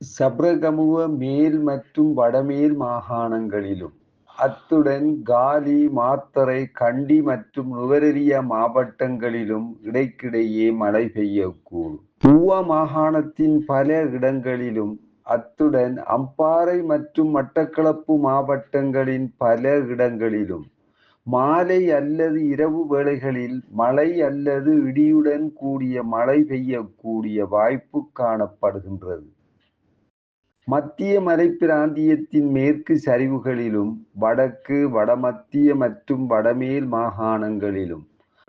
சப்ரகமுவ மேல் மற்றும் வடமேல் மாகாணங்களிலும் அத்துடன் காலி மாத்தறை கண்டி மற்றும் நுவரெலியா மாவட்டங்களிலும் இடைக்கிடையே மழை பெய்யக்கூடும். பூவா மாகாணத்தின் பல இடங்களிலும் அத்துடன் அம்பாறை மற்றும் மட்டக்களப்பு மாவட்டங்களின் பல இடங்களிலும் மாலை அல்லது இரவு வேளைகளில் மழை அல்லது இடியுடன் கூடிய மழை பெய்யக்கூடிய வாய்ப்பு காணப்படுகின்றது. மத்திய மலைப்பிராந்தியத்தின் மேற்கு சரிவுகளிலும் வடக்கு வடமத்திய மற்றும் வடமேல் மாகாணங்களிலும்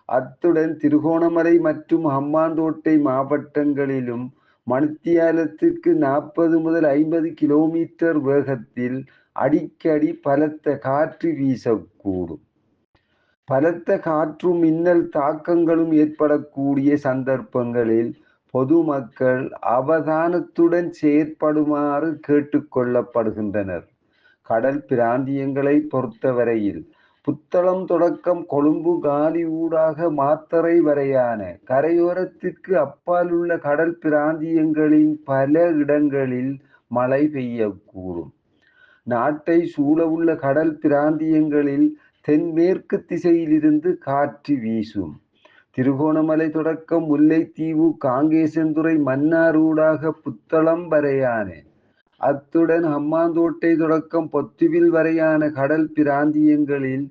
அத்துடன் திருகோணமலை மற்றும் ஹம்மாந்தோட்டை மாவட்டங்களிலும் மணித்தியாலத்திற்கு நாற்பது முதல் ஐம்பது கிலோமீட்டர் வேகத்தில் அடிக்கடி பலத்த காற்று வீசக்கூடும். பலத்த காற்றும் மின்னல் தாக்கங்களும் ஏற்படக்கூடிய சந்தர்ப்பங்களில் பொதுமக்கள் அவதானத்துடன் செயற்படுமாறு கேட்டுக்கொள்ளப்படுகின்றனர். கடல் பிராந்தியங்களை பொறுத்தவரையில் புத்தளம் தொடக்கம் கொழும்பு காலி ஊடாக மாத்தறை வரையான கரையோரத்திற்கு அப்பால் உள்ள கடல் பிராந்தியங்களின் பல இடங்களில் மழை பெய்யக்கூடும். நாட்டை சூழவுள்ள கடல் பிராந்தியங்களில் தென்மேற்கு திசையிலிருந்து காற்று வீசும். திருகோணமலை தொடக்கம் முல்லைத்தீவு காங்கேசந்துறை மன்னாரூடாக புத்தளம் வரையானே. அத்துடன் ஹம்மாந்தோட்டை தொடக்கம் பொத்துவில் வரையான கடல் பிராந்தியங்களில்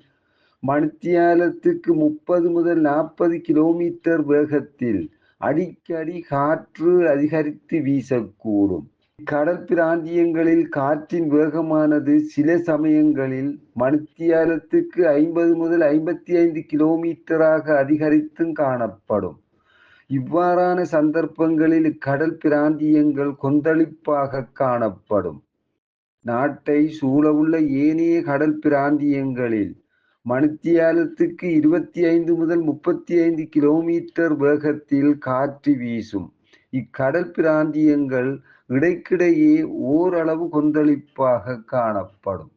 மணித்தியாலத்துக்கு முப்பது முதல் நாற்பது கிலோமீட்டர் வேகத்தில் அடிக்கடி காற்று அதிகரித்து வீசக்கூடும். கடல் பிராந்தியங்களில் காற்றின் வேகமானது சில சமயங்களில் மணித்தியாலத்துக்கு ஐம்பது முதல் ஐம்பத்தி ஐந்து கிலோமீட்டராக அதிகரித்தும் காணப்படும். இவ்வாறான சந்தர்ப்பங்களில் கடல் பிராந்தியங்கள் கொந்தளிப்பாக காணப்படும். நாட்டை சூழவுள்ள ஏனைய கடல் பிராந்தியங்களில் மணித்தியாலத்துக்கு இருபத்தி ஐந்து முதல் முப்பத்தி ஐந்து கிலோமீட்டர் வேகத்தில் காற்று வீசும். இக்கடல் பிராந்தியங்கள் இடைக்கிடையே ஓரளவு கொந்தளிப்பாக காணப்படும்.